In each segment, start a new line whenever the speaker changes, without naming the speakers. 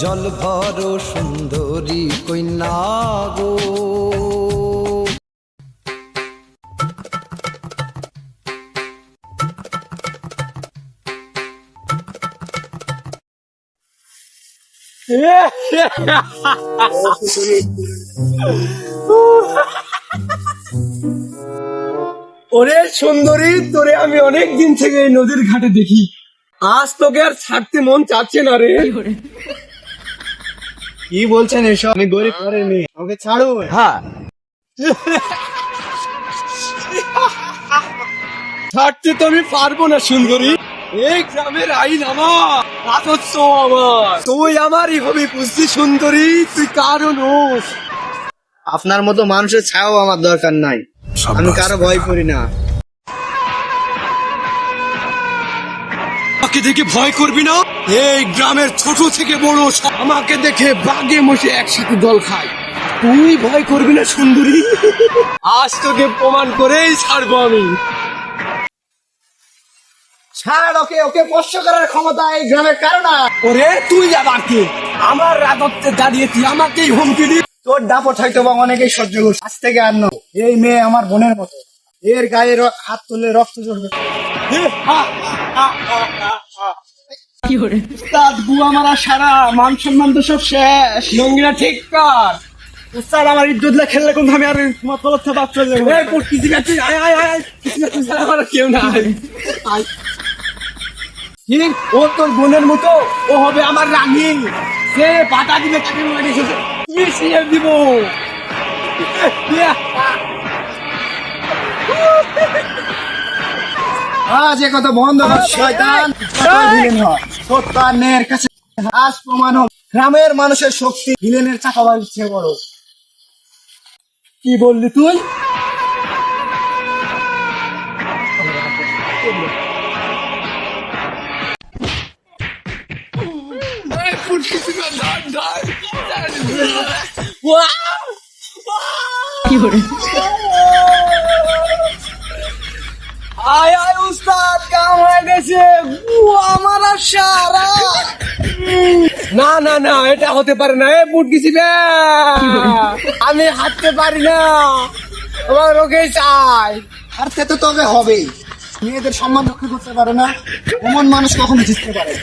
জল ভর সুন্দরী কন্যা গো।
ওরে সুন্দরী তোরে আমি অনেক দিন থেকে এই নদীর ঘাটে দেখি। আজ তোকে আর ছাড়তে মন চাচ্ছে না রে।
কি বলছেন এসব? আমি গরিব ঘরের মেয়ে। ওকে ছাড়ুন।
হ্যাঁ। ছাড়তে তো আমি পারব না সুন্দরী। এই গ্রামের আইন আমার রাজস্ব আমার। তুই আমারই হবি বুঝলি সুন্দরী? তুই কারণ
আপনার মতো মানুষের ছায়াও আমার দরকার নাই। আমি কারও ভয় করি না।
আমাকে দেখে ভয় করবি না? এই গ্রামের ছোট থেকে বড় আমাকে দেখে বাগে মশে একসাথে জল খায়। তুই ভয় করবি না, সুন্দরী? আজ তোকে প্রমাণ করেই ছাড়বো আমি।
ছাড়, ওকে ওকে করার ক্ষমতা এই গ্রামের
ওরে, তুই আবার কে? আমার রাজত্বে দাঁড়িয়ে তুই আমাকেই হুমকি দি
তোর দাপট হয়তো বা অনেকেই সহ্য করছে। আজ থেকে আর এই মেয়ে আমার বোনের মতো। এর গায়ে হাত তুললে রক্ত ঝরবে।
উস্তাদ বুয়া মারা সারা মান সম্মান তো সব শেষ। নঙ্গিনা ঠিক কর।
উস্তাদ আমার ইজ্জত লে খেললে কোন আমি আর চলে যাব?
এই কিছু গেছে আয় আয় আয়। কিছু গেছে ছাড়া আমার কেউ না আয়। আয়। কি? ও তোর বোনের মতো? ও হবে আমার রানী সে বাটা দিবে তাকে মারি মিশিয়ে দিব।
আজ এ কথা বন্ধ কর শয়তান। ভিলেন হয়। কাছে আজ প্রমাণ হোক গ্রামের মানুষের শক্তি ভিলেনের চাপাবার ইচ্ছে বড়।
কি বললি তুই? আয় আয় উস্তাদ কাম হয়ে গেছে। আমার আর সারা। না না না এটা হতে পারে না। এ বুট গেছি আমি হাঁটতে পারি না। আমার ওকে চাই।
হারতে তো তবে হবেই। মেয়েদের সম্মান রক্ষা করতে পারে না। এমন মানুষ কখনো জিততে পারে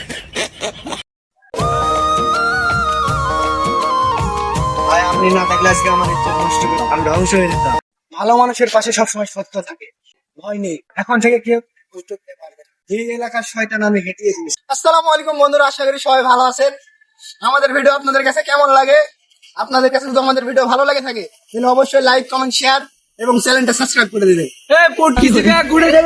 আপনি না থাকলে আজকে আমার ইচ্ছা নষ্ট করে আমি ধ্বংস হয়ে যেতাম। ভালো মানুষের পাশে সবসময় সত্য থাকে। ভয় নেই এখন থেকে কেউ পারবে এই এলাকার শয়তান আমি হেঁটিয়ে দিয়েছি আসসালামু আলাইকুম বন্ধুরা আশা করি সবাই ভালো আছেন। আমাদের ভিডিও আপনাদের কাছে কেমন লাগে? আপনাদের কাছে যদি আমাদের ভিডিও ভালো লাগে থাকে তাহলে অবশ্যই লাইক কমেন্ট শেয়ার এবং চ্যানেলটা সাবস্ক্রাইব করে দিবেন।
এ বুট গেছি ঘুরে রে!